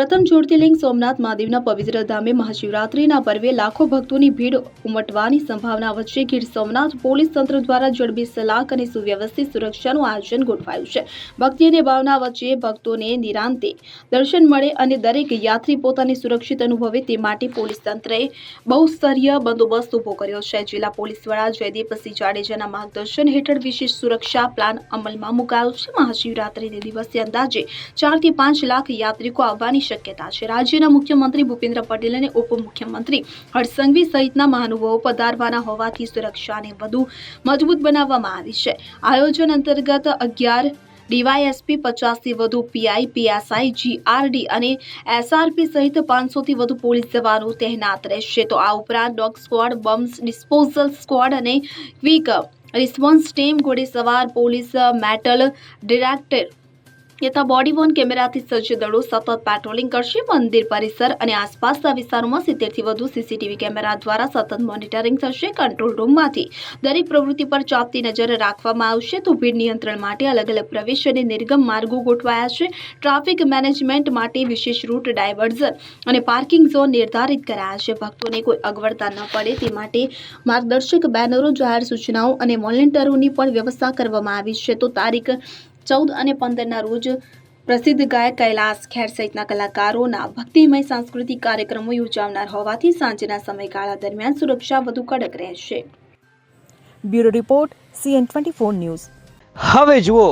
પ્રથમ જ્યોતિર્લિંગ સોમનાથ મહાદેવના પવિત્ર ધામે મહાશિવરાત્રિના પર્વે લાખો ભક્તોની ભીડ ઉમટવાની સંભાવના વચ્ચે ગીર સોમનાથ પોલીસ તંત્ર દ્વારા જડબી સલાક અને સુવ્યવસ્થિત સુરક્ષાનું આયોજન ગોઠવાયું છે. ભક્તિ અને ભાવના વચ્ચે ભક્તોને નિરાંતે દર્શન મળે અને દરેક યાત્રી પોતાની સુરક્ષિત અનુભવે તે માટે પોલીસ તંત્રએ બહુસ્તરીય બંદોબસ્ત ઊભો કર્યો છે. જિલ્લા પોલીસ વડા જયદીપસિંહ જાડેજાના માર્ગદર્શન હેઠળ વિશેષ સુરક્ષા પ્લાન અમલમાં મુકાયો છે. મહાશિવરાત્રિને દિવસે અંદાજે ચારથી પાંચ લાખ યાત્રિકો આવવાની શક્યતા છે. રાજ્યના મુખ્યમંત્રી ભૂપેન્દ્ર પટેલ અને ઉપમુખ્યમંત્રી હર્ષસંઘવી સહિતના મહાનુભાવો પધારવાના હોવાથી સુરક્ષાને વધુ મજબૂત બનાવવામાં આવી છે. આયોજન અંતર્ગત અગિયાર ડીવાયએસપી, પચાસથી વધુ પીઆઈ, પીએસઆઈ, જીઆરડી અને એસઆરપી સહિત પાંચસોથી વધુ પોલીસ જવાનો તહેનાત રહેશે. તો આ ઉપરાંત dog squad bombs disposal squad અને ક્વિક રિસ્પોન્સ ટીમ ઘોડેસવાર પોલીસ મેટલ ડિરેક્ટર તથા બોડી વોર્ન કેમેરાથી સજ્જ દળો સતત પેટ્રોલિંગ કરશે, મંદિર, પરિસર અને આસપાસના વિસ્તારોમાં સિત્તેરથી વધુ સીસીટીવી કેમેરા દ્વારા સતત મોનિટરિંગ થશે કંટ્રોલ રૂમમાંથી દરેક પ્રવૃત્તિ પર ચાપતી નજર રાખવામાં આવશે તો ભીડ નિયંત્રણ માટે અલગ અલગ પ્રવેશ અને નિર્ગમ માર્ગો ગોઠવાયા છે. ટ્રાફિક મેનેજમેન્ટ માટે વિશેષ રૂટ ડાયવર્ઝન અને પાર્કિંગ ઝોન નિર્ધારિત કરાયા છે. ભક્તોને કોઈ અગવડતા ન પડે તે માટે માર્ગદર્શક બેનરો, જાહેર સૂચનાઓ અને વોલેન્ટરોની પણ વ્યવસ્થા કરવામાં આવી છે. તો તારીખ ચૌદ અને પંદરના રોજ પ્રસિદ્ધ ગાયક કૈલાસ ખેર સહિતના કલાકારોના ભક્તિમય સાંસ્કૃતિક કાર્યક્રમો યોજાનાર હોવાથી સાંજના સમયગાળા દરમિયાન સુરક્ષા વધુ કડક રહેશે. Bureau report CN twenty four news. હવે જુઓ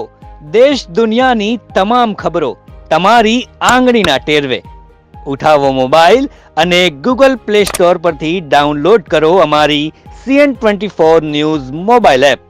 દેશ દુનિયાની તમામ ખબરો તમારી આંગળીના ટેરવે. ઉઠાવો મોબાઈલ અને ગૂગલ પ્લે સ્ટોર પરથી ડાઉનલોડ કરો અમારી CN twenty four news mobile app.